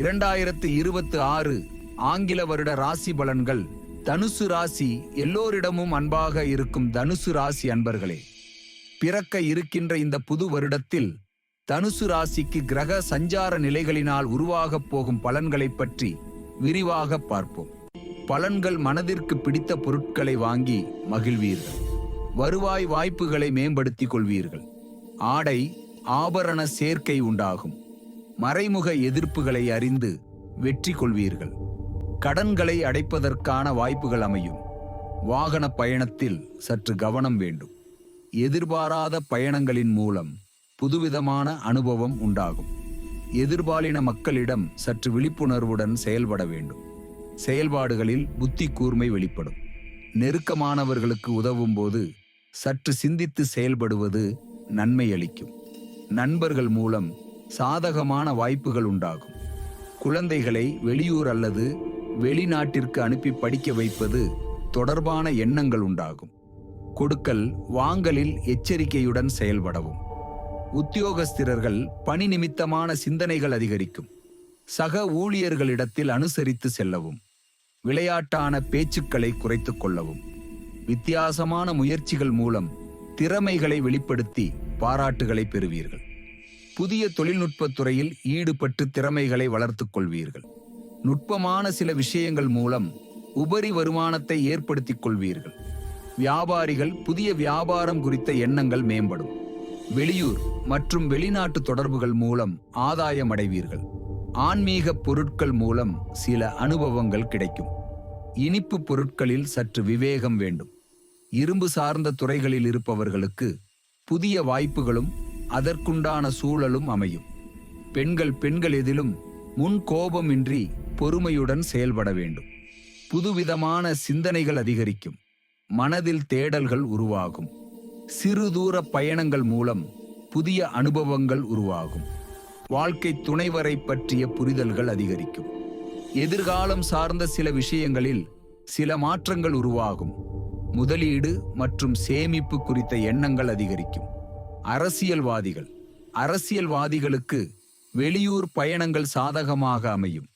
இரண்டாயிரத்து இருபத்து ஆறு ஆங்கில வருட ராசி பலன்கள். தனுசு ராசி எல்லோரிடமும் அன்பாக இருக்கும் தனுசு ராசி அன்பர்களே. பிறக்க இருக்கின்ற இந்த புது வருடத்தில் தனுசு ராசிக்கு கிரக சஞ்சார நிலைகளினால் உருவாகப் போகும் பலன்களைப் பற்றி விரிவாக பார்ப்போம். பலன்கள் மனதிற்கு பிடித்த பொருட்களை வாங்கி மகிழ்வீர்கள். வருவாய் வாய்ப்புகளை மேம்படுத்திக் கொள்வீர்கள். ஆடை ஆபரண சேர்க்கை உண்டாகும். மறைமுக எதிர்ப்புகளை அறிந்து வெற்றி கொள்வீர்கள். கடன்களை அடைப்பதற்கான வாய்ப்புகள் அமையும். வாகன பயணத்தில் சற்று கவனம் வேண்டும். எதிர்பாராத பயணங்களின் மூலம் புதுவிதமான அனுபவம் உண்டாகும். எதிர்பாலின மக்களிடம் சற்று விழிப்புணர்வுடன் செயல்பட வேண்டும். செயல்பாடுகளில் புத்தி கூர்மை வெளிப்படும். நெருக்கமானவர்களுக்கு உதவும் போது சற்று சிந்தித்து செயல்படுவது நன்மை அளிக்கும். நண்பர்கள் மூலம் சாதகமான வாய்ப்புகள் உண்டாகும். குழந்தைகளை வெளியூர் அல்லது வெளிநாட்டிற்கு அனுப்பி படிக்க வைப்பது தொடர்பான எண்ணங்கள் உண்டாகும். கொடுக்கல் வாங்கலில் எச்சரிக்கையுடன் செயல்படவும். உத்தியோகஸ்திரர்கள் பணி நிமித்தமான சிந்தனைகள் அதிகரிக்கும். சக ஊழியர்களிடத்தில் அனுசரித்து செல்லவும். விளையாட்டான பேச்சுக்களை குறைத்து கொள்ளவும். வித்தியாசமான முயற்சிகள் மூலம் திறமைகளை வெளிப்படுத்தி பாராட்டுகளை பெறுவீர்கள். புதிய தொழில்நுட்பத் துறையில் ஈடுபட்டு திறமைகளை வளர்த்துக் கொள்வீர்கள். நுட்பமான சில விஷயங்கள் மூலம் உபரி வருமானத்தை ஏற்படுத்திக் கொள்வீர்கள். வியாபாரிகள் புதிய வியாபாரம் குறித்த எண்ணங்கள் மேம்படும். வெளியூர் மற்றும் வெளிநாட்டு தொடர்புகள் மூலம் ஆதாயம் அடைவீர்கள். ஆன்மீக பொருட்கள் மூலம் சில அனுபவங்கள் கிடைக்கும். இனிப்பு பொருட்களில் சற்று விவேகம் வேண்டும். இரும்பு சார்ந்த துறைகளில் இருப்பவர்களுக்கு புதிய வாய்ப்புகளும் அதற்குண்டான சூழலும் அமையும். பெண்கள் பெண்கள் எதிலும் முன் கோபமின்றி பொறுமையுடன் செயல்பட வேண்டும். புதுவிதமான சிந்தனைகள் அதிகரிக்கும். மனதில் தேடல்கள் உருவாகும். சிறு தூர பயணங்கள் மூலம் புதிய அனுபவங்கள் உருவாகும். வாழ்க்கை துணைவரை பற்றிய புரிதல்கள் அதிகரிக்கும். எதிர்காலம் சார்ந்த சில விஷயங்களில் சில மாற்றங்கள் உருவாகும். முதலீடு மற்றும் சேமிப்பு குறித்த எண்ணங்கள் அதிகரிக்கும். அரசியல்வாதிகள். அரசியல்வாதிகளுக்கு வெளியூர் பயணங்கள் சாதகமாக அமையும்.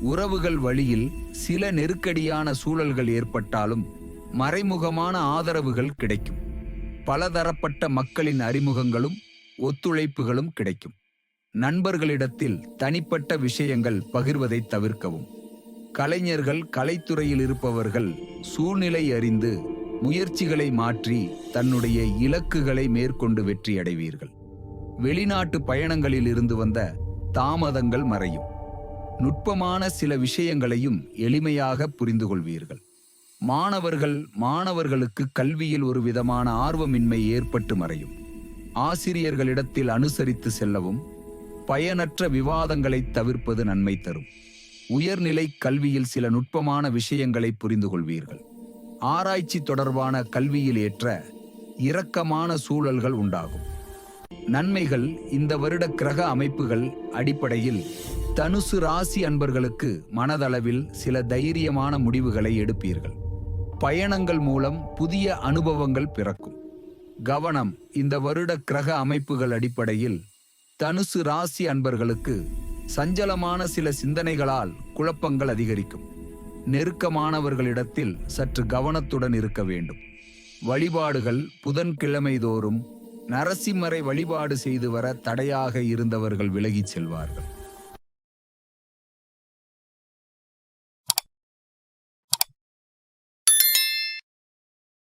உறவுகள் வழியில் சில நெருக்கடியான சூழல்கள் ஏற்பட்டாலும் மறைமுகமான ஆதரவுகள் கிடைக்கும். பலதரப்பட்ட மக்களின் அறிமுகங்களும் ஒத்துழைப்புகளும் கிடைக்கும். நண்பர்களிடத்தில் தனிப்பட்ட விஷயங்கள் பகிர்வதை தவிர்க்கவும். கலைஞர்கள் கலைத்துறையில் இருப்பவர்கள் சூழ்நிலை அறிந்து முயற்சிகளை மாற்றி தன்னுடைய இலக்குகளை மேற்கொண்டு வெற்றியடைவீர்கள் வெளிநாட்டு பயணங்களில் இருந்து வந்த தாமதங்கள் மறையும். நுட்பமான சில விஷயங்களையும் எளிமையாக புரிந்து கொள்வீர்கள். மாணவர்கள் மாணவர்களுக்கு கல்வியில் ஒரு விதமான ஆர்வமின்மை ஏற்பட்டு மறையும். ஆசிரியர்களிடத்தில் அனுசரித்து செல்லவும் பயனற்ற விவாதங்களை தவிர்ப்பது நன்மை தரும். உயர்நிலை கல்வியில் சில நுட்பமான விஷயங்களை புரிந்து கொள்வீர்கள். ஆராய்ச்சி தொடர்பான கல்வியில் ஏற்ற இரக்கமான சூழல்கள் உண்டாகும். நன்மைகள் இந்த வருட கிரக அமைப்புகள் அடிப்படையில் தனுசு ராசி அன்பர்களுக்கு மனதளவில் சில தைரியமான முடிவுகளை எடுப்பீர்கள். பயணங்கள் மூலம் புதிய அனுபவங்கள் பிறக்கும். கவனம் இந்த வருட கிரக அமைப்புகள் அடிப்படையில் தனுசு ராசி அன்பர்களுக்கு சஞ்சலமான சில சிந்தனைகளால் குழப்பங்கள் அதிகரிக்கும். நெருக்கமானவர்களிடத்தில் சற்று கவனத்துடன் இருக்க வேண்டும். வழிபாடுகள் புதன்கிழமை தோறும் நரசிம்மரை வழிபாடு செய்து வர தடையாக இருந்தவர்கள் விலகிச் செல்வார்கள்.